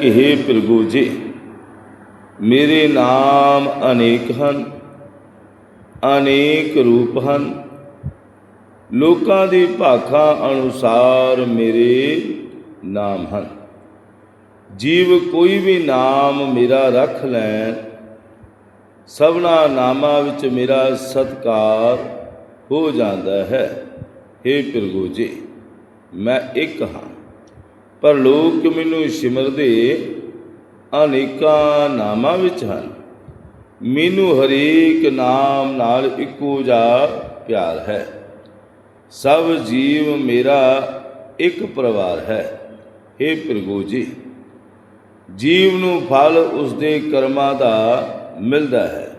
ਕਿ हे ਪ੍ਰਭੂ ਜੀ, ਮੇਰੇ ਨਾਮ ਅਨੇਕ ਹਨ, ਅਨੇਕ ਰੂਪ ਹਨ। ਲੋਕਾਂ ਦੀ ਭਾਖਾ ਅਨੁਸਾਰ ਮੇਰੇ ਨਾਮ ਹਨ। ਜੀਵ ਕੋਈ ਵੀ ਨਾਮ ਮੇਰਾ ਰੱਖ ਲੈਣ, ਸਭਨਾ ਨਾਮਾਂ ਵਿੱਚ ਮੇਰਾ ਸਤਕਾਰ ਹੋ ਜਾਂਦਾ ਹੈ। हे ਪ੍ਰਭੂ ਜੀ, ਮੈਂ ਇੱਕ ਹਾਂ। ਪਰ ਲੋਕ ਮੈਨੂੰ ਸਿਮਰਦੇ ਅਨੇਕਾਂ ਨਾਮਾਂ ਵਿੱਚ ਹਨ। ਮੈਨੂੰ ਹਰੇਕ ਨਾਮ ਨਾਲ ਇੱਕੋ ਜਿਹਾ ਪਿਆਰ ਹੈ। ਸਭ ਜੀਵ ਮੇਰਾ ਇੱਕ ਪਰਿਵਾਰ ਹੈ। हे ਪ੍ਰਭੂ ਜੀ, ਜੀਵ ਨੂੰ ਫਲ ਉਸਦੇ ਕਰਮਾਂ ਦਾ ਮਿਲਦਾ ਹੈ।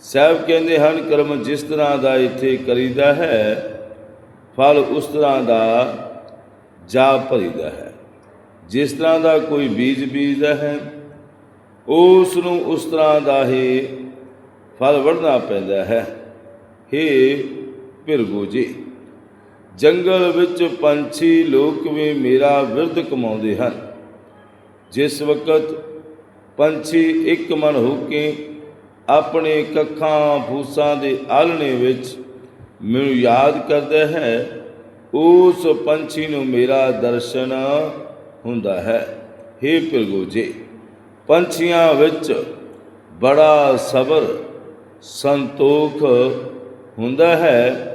ਸਹਿਬ ਕਹਿੰਦੇ ਹਨ, ਕਰਮ ਜਿਸ ਤਰ੍ਹਾਂ ਦਾ ਇੱਥੇ ਕਰੀਦਾ ਹੈ, ਫਲ ਉਸ ਤਰ੍ਹਾਂ ਦਾ ਜਾ ਭਰੀਦਾ ਹੈ। ਜਿਸ ਤਰ੍ਹਾਂ ਦਾ ਕੋਈ ਬੀਜ ਬੀਜਦਾ ਹੈ ਉਸ ਨੂੰ ਉਸ ਤਰ੍ਹਾਂ ਦਾ ਹੀ ਫਲ ਵੜਨਾ ਪੈਂਦਾ ਹੈ। हे ਭਿਰਗੂ ਜੀ, ਜੰਗਲ ਵਿੱਚ ਪੰਛੀ ਲੋਕ ਵੀ ਮੇਰਾ ਵਿਰਧ ਕਮਾਉਂਦੇ ਹਨ। ਜਿਸ ਵਕਤ ਪੰਛੀ ਇੱਕ ਮਨ ਹੋ ਕੇ ਆਪਣੇ ਕੱਖਾਂ, ਫੂਸਾਂ ਦੇ ਆਲਣੇ ਵਿੱਚ ਮੈਨੂੰ ਯਾਦ ਕਰਦਾ ਹੈ ਉਸ ਪੰਛੀ ਨੂੰ ਮੇਰਾ ਦਰਸ਼ਨ ਹੁੰਦਾ ਹੈ। हे ਪ੍ਰਭੂ ਜੀ, ਪੰਛੀਆਂ ਵਿੱਚ ਬੜਾ ਸਬਰ, ਸੰਤੋਖ ਹੁੰਦਾ ਹੈ।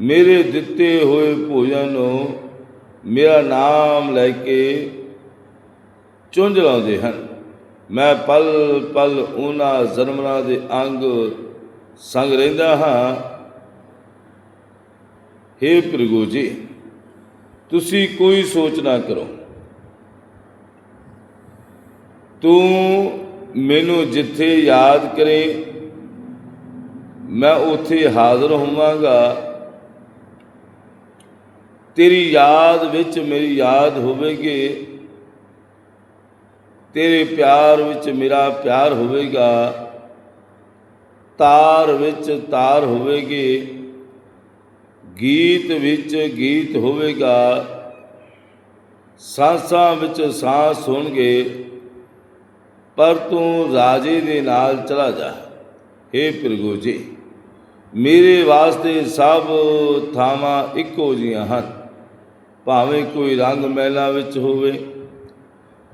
ਮੇਰੇ ਦਿੱਤੇ ਹੋਏ ਭੋਜਨ ਨੂੰ ਮੇਰਾ ਨਾਮ ਲੈ ਕੇ ਚੁੰਝ ਲਾਉਂਦੇ ਹਨ। ਮੈਂ ਪਲ ਪਲ ਉਹਨਾਂ ਜ਼ਨਮਰਾਂ ਦੇ ਅੰਗ ਸੰਗ ਰਹਿੰਦਾ ਹਾਂ। हे ਪ੍ਰਭੂ ਜੀ, ਤੁਸੀਂ ਕੋਈ ਸੋਚ ਨਾ ਕਰੋ। ਤੂੰ ਮੈਨੂੰ ਜਿੱਥੇ ਯਾਦ ਕਰੇ, ਮੈਂ ਉੱਥੇ ਹਾਜ਼ਰ ਹੋਵਾਂਗਾ। ਤੇਰੀ ਯਾਦ ਵਿੱਚ ਮੇਰੀ ਯਾਦ ਹੋਵੇਗੀ, ਤੇਰੇ ਪਿਆਰ ਵਿੱਚ ਮੇਰਾ ਪਿਆਰ ਹੋਵੇਗਾ, ਤਾਰ ਵਿੱਚ ਤਾਰ ਹੋਵੇਗੀ। ਗੀਤ ਵਿੱਚ ਗੀਤ ਹੋਵੇਗਾ, ਸਾਸਾਂ ਵਿੱਚ ਸਾਹ ਹੋਣਗੇ, ਪਰ ਤੂੰ ਰਾਜੇ ਦੇ ਨਾਲ ਚਲਾ ਜਾ। हे ਪ੍ਰਭੂ ਜੀ, ਮੇਰੇ ਵਾਸਤੇ ਸਭ ਥਾਵਾਂ ਇੱਕੋ ਜੀਆਂ ਹਨ। ਭਾਵੇਂ ਕੋਈ ਰੰਗ ਮਹਿਲਾਂ ਵਿੱਚ ਹੋਵੇ,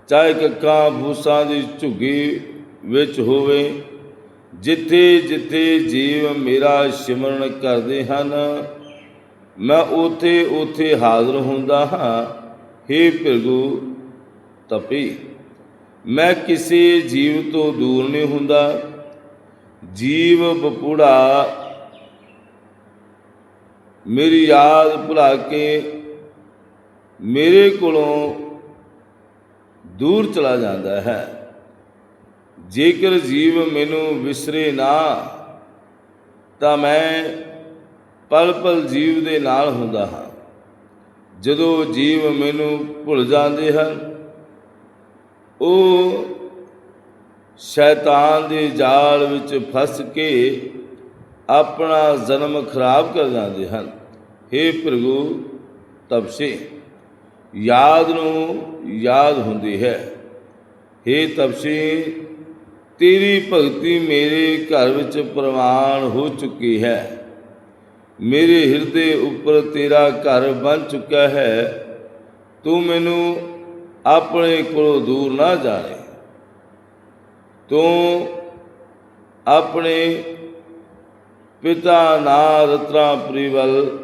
ਚਾਹੇ ਕੱਕਾਂ ਫੂਸਾਂ ਦੀ ਝੁੱਗੀ ਵਿੱਚ ਹੋਵੇ ਜਿੱਥੇ ਜਿੱਥੇ ਜੀਵ ਮੇਰਾ ਸਿਮਰਨ ਕਰਦੇ ਹਨ ਮੈਂ ਉਥੇ ਉਥੇ ਹਾਜ਼ਰ ਹੁੰਦਾ ਹਾਂ। हे ਪ੍ਰਭੂ, ਤਪੀ। ਮੈਂ ਕਿਸੇ ਜੀਵ ਤੋਂ ਦੂਰ ਨਹੀਂ ਹੁੰਦਾ। ਜੀਵ ਬਪੂੜਾ, ਮੇਰੀ ਯਾਦ ਭੁਲਾ ਕੇ ਮੇਰੇ ਕੋਲੋਂ ਦੂਰ ਚਲਾ ਜਾਂਦਾ ਹੈ। ਜੇਕਰ ਜੀਵ ਮੈਨੂੰ ਵਿਸਰੇ ਨਾ, ਤਾਂ ਮੈਂ ਪਲ ਪਲ ਜੀਵ ਦੇ ਨਾਲ ਹੁੰਦਾ ਹਾਂ। ਜਦੋਂ ਜੀਵ ਮੈਨੂੰ ਭੁੱਲ ਜਾਂਦੇ ਹਨ, ਉਹ ਸ਼ੈਤਾਨ ਦੇ ਜਾਲ ਵਿੱਚ ਫਸ ਕੇ ਆਪਣਾ ਜਨਮ ਖਰਾਬ ਕਰ ਜਾਂਦੇ ਹਨ। हे ਪ੍ਰਭੂ, ਤਪਸੇ, ਯਾਦ ਨੂੰ ਯਾਦ ਹੁੰਦੀ ਹੈ। हे ਤਪਸੇ, ਤੇਰੀ ਭਗਤੀ ਮੇਰੇ ਘਰ ਵਿੱਚ ਪ੍ਰਵਾਨ ਹੋ ਚੁੱਕੀ ਹੈ। ਮੇਰੇ ਹਿਰਦੇ ਉੱਪਰ ਤੇਰਾ ਘਰ ਬਣ ਚੁੱਕਾ ਹੈ, ਤੂੰ ਮੈਨੂੰ ਆਪਣੇ ਕੋਲੋਂ ਦੂਰ ਨਾ ਜਾਣੇ। ਤੂੰ ਆਪਣੇ ਪਿਤਾ ਨਾ ਰਤਨਾਪੁਰੀ ਵੱਲ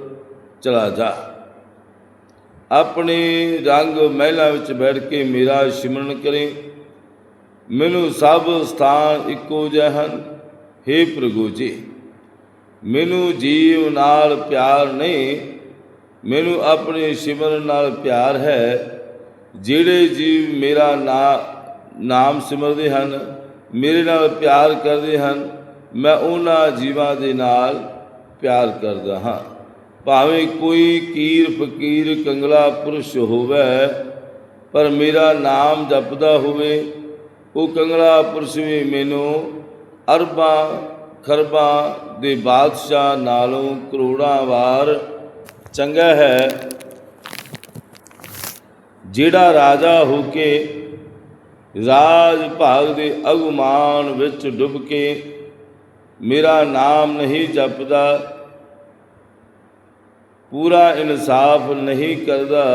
ਚਲਾ ਜਾ। ਆਪਣੇ ਰੰਗ ਮਹਿਲਾ ਵਿੱਚ ਬੈਠ ਕੇ ਮੇਰਾ ਸਿਮਰਨ ਕਰੇ। ਮੈਨੂੰ ਸਭ ਸਥਾਨ ਇੱਕੋ ਜਿਹੇ ਹਨ। हे ਪ੍ਰਭੂ ਜੀ ਮੈਨੂੰ ਜੀਵ ਨਾਲ ਪਿਆਰ ਨਹੀਂ, ਮੈਨੂੰ ਆਪਣੇ ਸਿਮਰਨ ਨਾਲ ਪਿਆਰ ਹੈ। ਜਿਹੜੇ ਜੀਵ ਮੇਰਾ ਨਾ, ਨਾਮ ਸਿਮਰਦੇ ਹਨ, ਮੇਰੇ ਨਾਲ ਪਿਆਰ ਕਰਦੇ ਹਨ, ਮੈਂ ਉਹਨਾਂ ਜੀਵਾਂ ਦੇ ਨਾਲ ਪਿਆਰ ਕਰਦਾ ਹਾਂ। ਭਾਵੇਂ ਕੋਈ ਕੀਰ, ਫਕੀਰ, ਕੰਗਲਾ, ਪੁਰਸ਼ ਹੋਵੇ, ਪਰ ਮੇਰਾ ਨਾਮ ਜਪਦਾ ਹੋਵੇ, ਉਹ ਕੰਗਲਾ, ਪੁਰਸ਼ ਵੀ ਮੈਨੂੰ ਅਰਬਾਂ ਖਰਬਾਂ ਦੇ ਬਾਦਸ਼ਾਹ ਨਾਲੋਂ ਕਰੋੜਾਂ ਵਾਰ ਚੰਗਾ ਹੈ। ਜਿਹੜਾ ਰਾਜਾ ਹੋ ਕੇ ਰਾਜ ਭਾਗ ਦੇ ਅਗਮਾਨ ਵਿੱਚ ਡੁੱਬ ਕੇ ਮੇਰਾ ਨਾਮ ਨਹੀਂ ਜਪਦਾ, ਪੂਰਾ ਇਨਸਾਫ ਨਹੀਂ ਕਰਦਾ,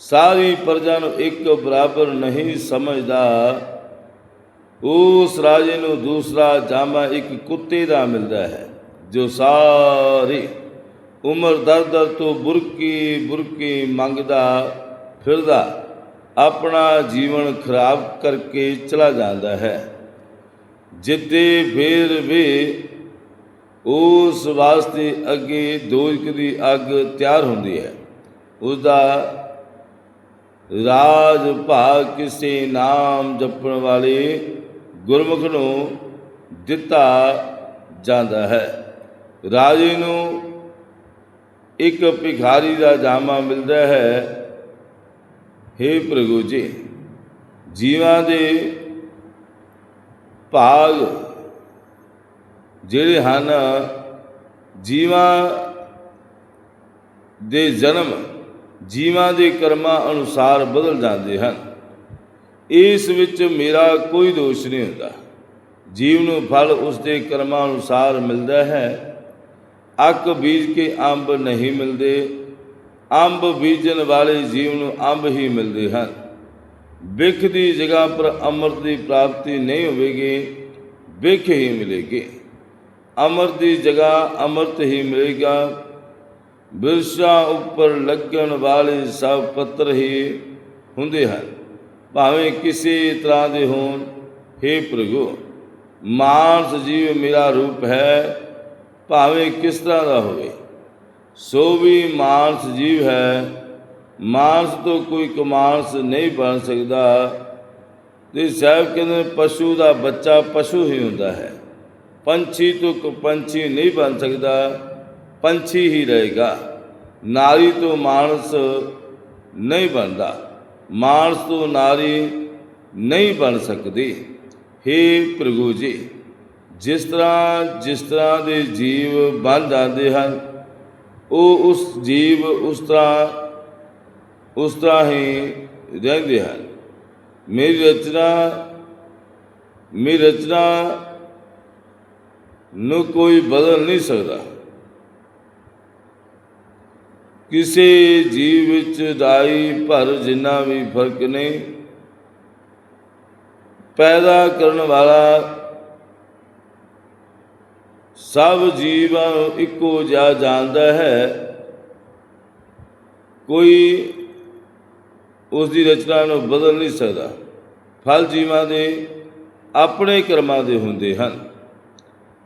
ਸਾਰੀ ਪ੍ਰਜਾ ਨੂੰ ਇੱਕ ਬਰਾਬਰ ਨਹੀਂ ਸਮਝਦਾ। ਉਸ ਰਾਜੇ ਨੂੰ ਦੂਸਰਾ ਜਾਮਾ ਇੱਕ ਕੁੱਤੇ ਦਾ ਮਿਲਦਾ ਹੈ, ਜੋ ਸਾਰੀ ਉਮਰ ਦਰ ਦਰ ਤੋਂ ਬੁਰਕੀ ਬੁਰਕੀ ਮੰਗਦਾ, ਫਿਰਦਾ, ਆਪਣਾ ਜੀਵਨ ਖਰਾਬ ਕਰਕੇ ਚਲਾ ਜਾਂਦਾ ਹੈ। ਜਿੱਤੇ ਫੇਰ ਵੀ, ਉਸ ਵਾਸਤੇ ਅੱਗੇ ਦੋਜਕ ਦੀ ਅੱਗ ਤਿਆਰ ਹੁੰਦੀ ਹੈ। ਉਸ ਦਾ ਰਾਜ ਭਾਗ ਕਿਸੇ ਨਾਮ ਜਪਣ ਵਾਲੇ ਗੁਰਮੁਖ ਨੂੰ ਦਿੱਤਾ ਜਾਂਦਾ ਹੈ। ਰਾਜੇ ਨੂੰ ਇੱਕ ਭਿਖਾਰੀ ਦਾ ਜਾਮਾ ਮਿਲਦਾ ਹੈ। हे ਪ੍ਰਭੂ ਜੀ, ਜੀਵਾਂ ਦੇ ਭਾਗ ਜਿਹੜੇ ਹਨ, ਜੀਵਾਂ ਦੇ ਜਨਮ ਜੀਵਾਂ ਦੇ ਕਰਮਾਂ ਅਨੁਸਾਰ ਬਦਲ ਜਾਂਦੇ ਹਨ। ਇਸ ਵਿੱਚ ਮੇਰਾ ਕੋਈ ਦੋਸ਼ ਨਹੀਂ ਹੁੰਦਾ। ਜੀਵ ਨੂੰ ਫਲ ਉਸਦੇ ਕਰਮਾਂ ਅਨੁਸਾਰ ਮਿਲਦਾ ਹੈ। ਅੱਕ ਬੀਜ ਕੇ ਅੰਬ ਨਹੀਂ ਮਿਲਦੇ। ਅੰਬ ਬੀਜਣ ਵਾਲੇ ਜੀਵ ਨੂੰ ਅੰਬ ਹੀ ਮਿਲਦੇ ਹਨ। ਵਿਖ ਦੀ ਜਗ੍ਹਾ ਪਰ ਅੰਮ੍ਰਿਤ ਦੀ ਪ੍ਰਾਪਤੀ ਨਹੀਂ ਹੋਵੇਗੀ ਵਿਖ ਹੀ ਮਿਲੇਗੀ। ਅੰਮ੍ਰਿਤ ਦੀ ਜਗ੍ਹਾ ਅੰਮ੍ਰਿਤ ਹੀ ਮਿਲੇਗਾ। ਬਿਰਸ਼ਾਂ ਉੱਪਰ ਲੱਗਣ ਵਾਲੇ ਸਭ ਪੱਤਰ ਹੀ ਹੁੰਦੇ ਹਨ। ਭਾਵੇਂ ਕਿਸੇ ਤਰ੍ਹਾਂ ਦੇ ਹੋਣ हे ਪ੍ਰਭੂ, ਮਾਨਸ ਜੀਵ ਮੇਰਾ ਰੂਪ ਹੈ, ਭਾਵੇਂ ਕਿਸ ਤਰ੍ਹਾਂ ਦਾ ਹੋਵੇ, ਸੋ ਵੀ ਮਾਨਸ ਜੀਵ ਹੈ, ਮਾਨਸ ਤੋਂ ਕੋਈ ਕਮਾਨਸ ਨਹੀਂ ਬਣ ਸਕਦਾ। ਤੇ ਸਾਹਿਬ ਕਹਿੰਦੇ, ਪਸ਼ੂ ਦਾ ਬੱਚਾ ਪਸ਼ੂ ਹੀ ਹੁੰਦਾ ਹੈ। ਪੰਛੀ ਤੋਂ ਕੋ ਪੰਛੀ ਨਹੀਂ ਬਣ ਸਕਦਾ, ਪੰਛੀ ਹੀ ਰਹੇਗਾ। ਨਾਰੀ ਤੋਂ ਮਾਨਸ ਨਹੀਂ ਬਣਦਾ। ਮਾਨਸ ਤੋਂ ਨਾਰੀ ਨਹੀਂ ਬਣ ਸਕਦੀ। हे ਪ੍ਰਭੂ ਜੀ, ਜਿਸ ਤਰ੍ਹਾਂ ਜਿਸ ਤਰ੍ਹਾਂ ਦੇ ਜੀਵ ਬਣ ਜਾਂਦੇ ਹਨ, ਉਹ ਉਸ ਜੀਵ ਉਸ ਤਰ੍ਹਾਂ ਉਸ ਤਰ੍ਹਾਂ ਹੀ ਰਹਿੰਦੇ ਹਨ। ਮੇਰੀ ਰਚਨਾ ਮੇਰੀ ਰਚਨਾ ਨੂੰ ਕੋਈ ਬਦਲ ਨਹੀਂ ਸਕਦਾ। ਕਿਸੇ ਜੀਵ ਵਿੱਚ ਦਾਈ ਭਰ ਜਿੰਨਾ ਵੀ ਫ਼ਰਕ ਨਹੀਂ ਪੈਦਾ ਕਰਨ ਵਾਲਾ ਸਭ ਜੀਵਾਂ ਨੂੰ ਇੱਕੋ ਜਿਹਾ ਜਾਣਦਾ ਹੈ। ਕੋਈ ਉਸ ਦੀ ਰਚਨਾ ਨੂੰ ਬਦਲ ਨਹੀਂ ਸਕਦਾ। ਫਲ ਜੀਵਾਂ ਦੇ ਆਪਣੇ ਕਰਮਾਂ ਦੇ ਹੁੰਦੇ ਹਨ।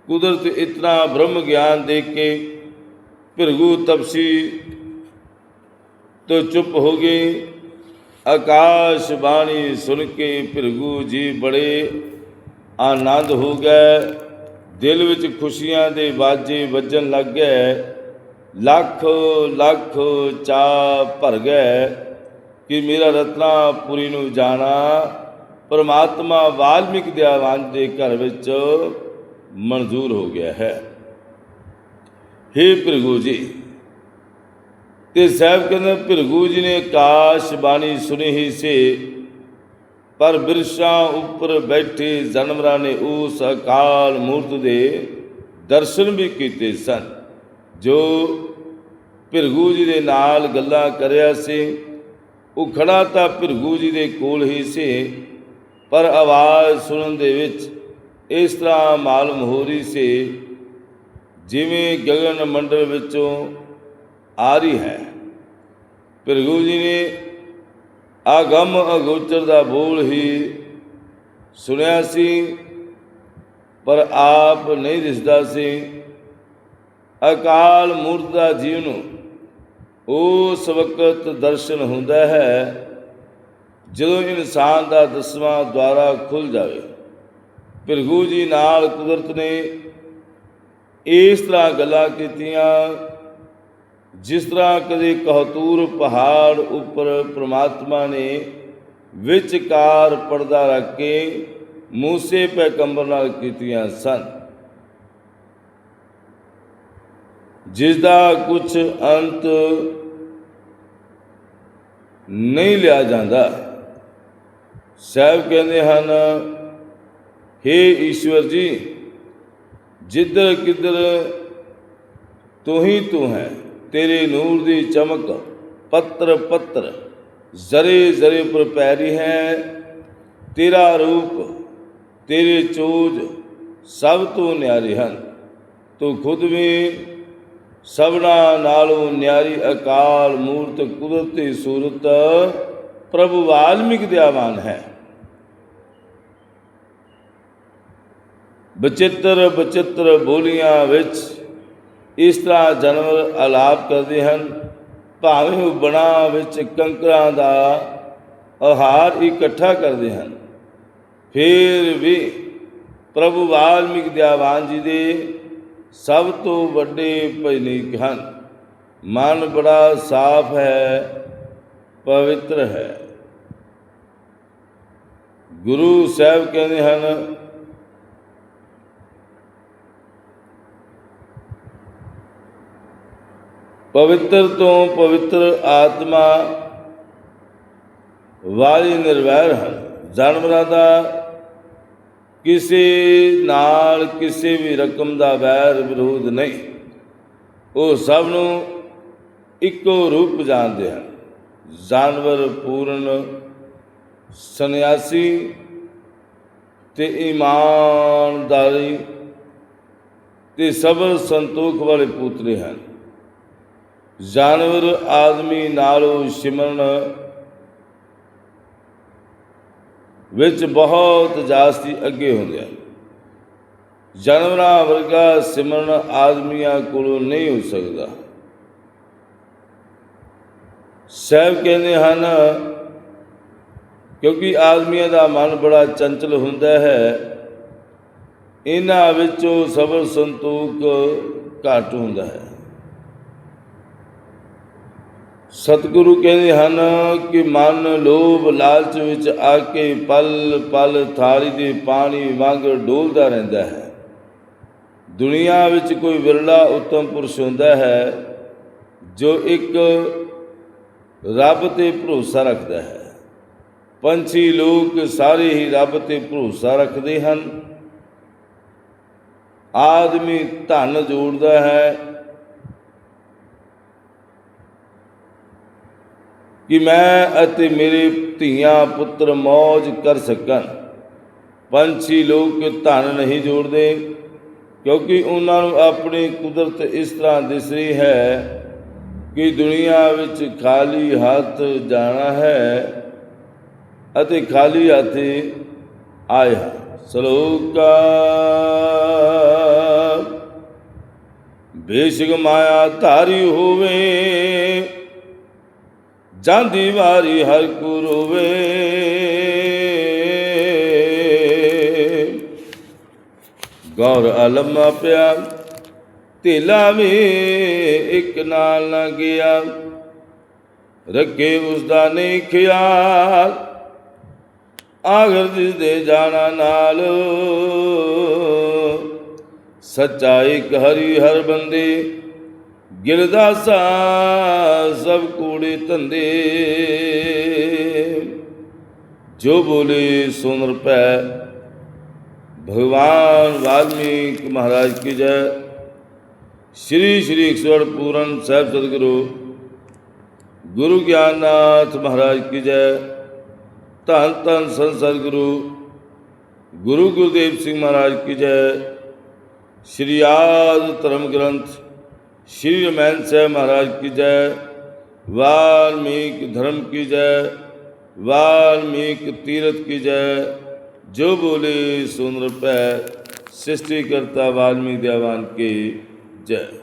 ਕੁਦਰਤ ਇਤਨਾ ਬ੍ਰਹਮ ਗਿਆਨ ਦੇ ਕੇ ਭਿਰਗੂ ਤਪਸੀ ਤੋਂ ਚੁੱਪ ਹੋ ਗਏ। ਆਕਾਸ਼ ਬਾਣੀ ਸੁਣ ਕੇ ਭਿਰਗੂ ਜੀ ਬੜੇ ਆਨੰਦ ਹੋ ਗਏ। ਦਿਲ ਵਿੱਚ ਖੁਸ਼ੀਆਂ ਦੇ ਬਾਜੇ ਵੱਜਣ ਲੱਗ ਗਏ। ਲੱਖ ਲੱਖ ਚਾ ਭਰ ਗਏ ਕਿ ਮੇਰਾ ਰਤਨਾਪੁਰੀ ਨੂੰ ਜਾਣਾ। ਪਰਮਾਤਮਾ ਵਾਲਮੀਕ ਦੇ ਆਵਾਜ਼ ਦੇ ਘਰ ਵਿੱਚ ਮਨਜ਼ੂਰ ਹੋ ਗਿਆ ਹੈ। हे ਭਿਰਗੂ ਜੀ ਤੇ ਸਾਹਿਬ ਕਹਿੰਦੇ, ਭਿਰਗੂ ਜੀ ਨੇ ਆਕਾਸ਼ ਬਾਣੀ ਸੁਣੀ ਹੀ ਸੀ, ਪਰ ਬਿਰਸ਼ਾਂ ਉੱਪਰ ਬੈਠੇ ਜਾਨਵਰਾਂ ਨੇ ਉਸ ਅਕਾਲ ਮੂਰਤ ਦੇ ਦਰਸ਼ਨ ਵੀ ਕੀਤੇ ਸਨ। ਜੋ ਭਿਰਗੂ ਜੀ ਦੇ ਨਾਲ ਗੱਲਾਂ ਕਰਿਆ ਸੀ, ਉਹ ਖੜਾ ਤਾਂ ਭਿਰਗੂ ਜੀ ਦੇ ਕੋਲ ਹੀ ਸੀ, ਪਰ ਆਵਾਜ਼ ਸੁਣਨ ਦੇ ਵਿੱਚ ਇਸ ਤਰ੍ਹਾਂ ਮਾਲੂਮ ਹੋ ਰਹੀ ਸੀ, ਜਿਵੇਂ ਗਗਨ ਮੰਡਲ ਵਿੱਚੋਂ ਆ ਰਹੀ ਹੈ। ਭਿਰਗੂ ਜੀ ਨੇ ਆ ਗਮ ਅਗੋਚਰ ਦਾ ਬੋਲ ਹੀ ਸੁਣਿਆ ਸੀ, ਪਰ ਆਪ ਨਹੀਂ ਦਿਸਦਾ ਸੀ। ਅਕਾਲ ਮੂਰਤ ਦਾ ਜੀਵ ਨੂੰ ਉਸ ਵਕਤ ਦਰਸ਼ਨ ਹੁੰਦਾ ਹੈ, ਜਦੋਂ ਇਨਸਾਨ ਦਾ ਦਸਵਾਂ ਦੁਆਰਾ ਖੁੱਲ ਜਾਵੇ। ਭਿਰਗੂ ਜੀ ਨਾਲ ਕੁਦਰਤ ਨੇ ਇਸ ਤਰ੍ਹਾਂ ਗੱਲਾਂ ਕੀਤੀਆਂ ਜਿਸ ਤਰ੍ਹਾਂ ਕਦੇ ਕਹਤੂਰ ਪਹਾੜ ਉੱਪਰ ਪ੍ਰਮਾਤਮਾ ਨੇ ਵਿਚਕਾਰ ਪਰਦਾ ਰੱਖ ਕੇ ਮੂਸੇ ਪੈਗੰਬਰ ਨਾਲ ਕੀਤੀਆਂ ਸਨ। ਜਿਸ ਦਾ ਕੁਝ ਅੰਤ ਨਹੀਂ ਲਿਆ ਜਾਂਦਾ। ਸਾਹਿਬ ਕਹਿੰਦੇ ਹਨ हे ਈਸ਼ਵਰ ਜੀ ਜਿੱਧਰ ਕਿੱਧਰ ਤੂੰ ਹੀ ਤੂੰ ਹੈ। ਤੇਰੇ ਨੂਰ ਦੀ ਚਮਕ ਪੱਤਰ ਪੱਤਰ, ਜ਼ਰੇ ਜ਼ਰੇ ਪਰ ਪੈਰੀ ਹੈ। ਤੇਰਾ ਰੂਪ, ਤੇਰੇ ਚੋਜ ਸਭ ਤੋਂ ਨਿਆਰੇ ਹਨ। ਤੂੰ ਖੁਦ ਵੀ ਸਭਨਾ ਨਾਲੋਂ ਨਿਆਰੀ ਅਕਾਲ ਮੂਰਤ ਕੁਦਰਤੀ ਸੂਰਤ ਪ੍ਰਭੂ ਵਾਲਮੀਕ ਦਿਆਵਾਨ ਹੈ। ਬਚਿੱਤਰ ਬਚਿੱਤਰ ਬੋਲੀਆਂ ਵਿੱਚ ਇਸ ਤਰ੍ਹਾਂ ਜਾਨਵਰ ਆਲਾਪ ਕਰਦੇ ਹਨ। ਭਾਵੇਂ ਉਹ ਬਣਾ ਵਿੱਚ ਕੰਕਰਾਂ ਦਾ ਆਹਾਰ ਇਕੱਠਾ ਕਰਦੇ ਹਨ, ਫਿਰ ਵੀ ਪ੍ਰਭੂ ਵਾਲਮੀਕ ਦਿਆਵਾਨ ਜੀ ਦੇ ਸਭ ਤੋਂ ਵੱਡੇ ਭਜਨੀਕ ਹਨ। ਮਨ ਬੜਾ ਸਾਫ਼ ਹੈ, ਪਵਿੱਤਰ ਹੈ। ਗੁਰੂ ਸਾਹਿਬ ਕਹਿੰਦੇ ਹਨ ਪਵਿੱਤਰ ਤੋਂ ਪਵਿੱਤਰ ਆਤਮਾ ਵਾਲੀ ਨਿਰਵੈਰ ਹਨ। ਜਾਨਵਰਾਂ ਦਾ ਕਿਸੇ ਨਾਲ ਕਿਸੇ ਵੀ ਰਕਮ ਦਾ ਵੈਰ ਵਿਰੋਧ ਨਹੀਂ। ਉਹ ਸਭ ਨੂੰ ਇੱਕੋ ਰੂਪ ਜਾਣਦੇ ਹਨ। ਜਾਨਵਰ, ਪੂਰਨ, ਸੰਨਿਆਸੀ ਤੇ ਇਮਾਨਦਾਰੀ ਤੇ ਸਬਰ ਸੰਤੋਖ ਵਾਲੇ ਪੁੱਤਰੇ ਹਨ। ਜਾਨਵਰ ਆਦਮੀ ਨਾਲੋਂ ਸਿਮਰਨ ਵਿੱਚ ਬਹੁਤ ਜਾਸਤੀ ਅੱਗੇ ਹੁੰਦੇ ਹਨ। ਜਾਨਵਰਾਂ ਵਰਗਾ ਸਿਮਰਨ ਆਦਮੀਆਂ ਕੋਲੋਂ ਨਹੀਂ ਹੋ ਸਕਦਾ। ਸਾਹਿਬ ਕਹਿੰਦੇ ਹਨ, ਕਿਉਂਕਿ ਆਦਮੀਆਂ ਦਾ ਮਨ ਬੜਾ ਚੰਚਲ ਹੁੰਦਾ ਹੈ, ਇਹਨਾਂ ਵਿੱਚੋਂ ਸਬਰ ਸੰਤੋਖ ਘੱਟ ਹੁੰਦਾ ਹੈ। ਸਤਿਗੁਰੂ ਕਹਿੰਦੇ ਹਨ ਕਿ ਮਨ ਲੋਭ ਲਾਲਚ ਵਿੱਚ ਆ ਕੇ ਪਲ ਪਲ ਥਾਲੀ ਦੇ ਪਾਣੀ ਵਾਂਗ ਡੋਲਦਾ ਰਹਿੰਦਾ ਹੈ। ਦੁਨੀਆ ਵਿੱਚ ਕੋਈ ਵਿਰਲਾ ਉੱਤਮ ਪੁਰਸ਼ ਹੁੰਦਾ ਹੈ ਜੋ ਇੱਕ ਰੱਬ ਤੇ ਭਰੋਸਾ ਰੱਖਦਾ ਹੈ। ਪੰਛੀ ਲੋਕ ਸਾਰੇ ਹੀ ਰੱਬ ਤੇ ਭਰੋਸਾ ਰੱਖਦੇ ਹਨ। ਆਦਮੀ ਧਨ ਜੋੜਦਾ ਹੈ। ਕਿ ਮੈਂ ਅਤੇ ਮੇਰੇ ਧੀਆਂ ਪੁੱਤਰ ਮौज ਕਰ ਸਕਣ। ਪੰਛੀ ਲੋਕ ਧਨ ਨਹੀਂ ਜੋੜਦੇ, ਕਿਉਂਕਿ ਉਹਨਾਂ ਨੂੰ ਆਪਣੀ ਕੁਦਰਤ ਇਸ ਤਰ੍ਹਾਂ ਦਿਸ ਰਹੀ ਹੈ ਕਿ ਦੁਨੀਆ ਵਿੱਚ ਖਾਲੀ ਹੱਥ ਜਾਣਾ ਹੈ ਅਤੇ ਖਾਲੀ ਹੱਥੀ ਆਇਆ ਸਲੋਕਾ। ਬੇਸ਼ਕ ਮਾਇਆ ਧਾਰੀ ਹੋਵੇ ਜਾਂਦੀ ਵਾਰੀ ਹਰ ਕੋ ਰੋਵੇ ਗੌਰ ਆਲਮ ਪਿਆ ਢੇਲਾ ਵੀ ਇੱਕ ਨਾਲ ਨਾ ਗਿਆ। ਰੱਖੇ ਉਸ ਦਾ ਨਹੀਂ ਖਿਆਲ ਆਗਰ ਜਿਸ ਦੇ ਜਾਣਾ ਨਾਲ। ਸੱਚਾ ਇੱਕ ਹਰੀ ਹਰ ਬੰਦੇ ਗਿਲਦਾਸਾ ਸਭ ਕੂੜੇ ਧੰਦੇ। ਜੋ ਬੋਲੇ ਸੁਨਰ ਪੈ ਭਗਵਾਨ ਵਾਲਮੀਕ ਮਹਾਰਾਜ ਕੀ ਜੈ। ਸ੍ਰੀ ਸ੍ਰੀ ਇਕਸਵਰ ਪੂਰਨ ਸਾਹਿਬ ਸਤਿਗੁਰੂ। ਗੁਰੂ ਗਿਆਨਨਾਥ ਮਹਾਰਾਜ ਕੀ ਜੈ। ਧੰਨ ਧੰਨ ਸੰਸਦ ਸਤਿਗੁਰੂ। ਗੁਰੂ ਗੁਰਦੇਵ ਸਿੰਘ ਮਹਾਰਾਜ ਕੀ ਜੈ। ਸ੍ਰੀ ਆਦ ਧਰਮ ਗ੍ਰੰਥ श्री रमैन साहब महाराज की जय। वाल्मीकि धर्म की जय। वाल्मीकि तीर्थ की जय। जो बोले सुन पै सृष्टिकर्ता वाल्मीकि देवान की जय।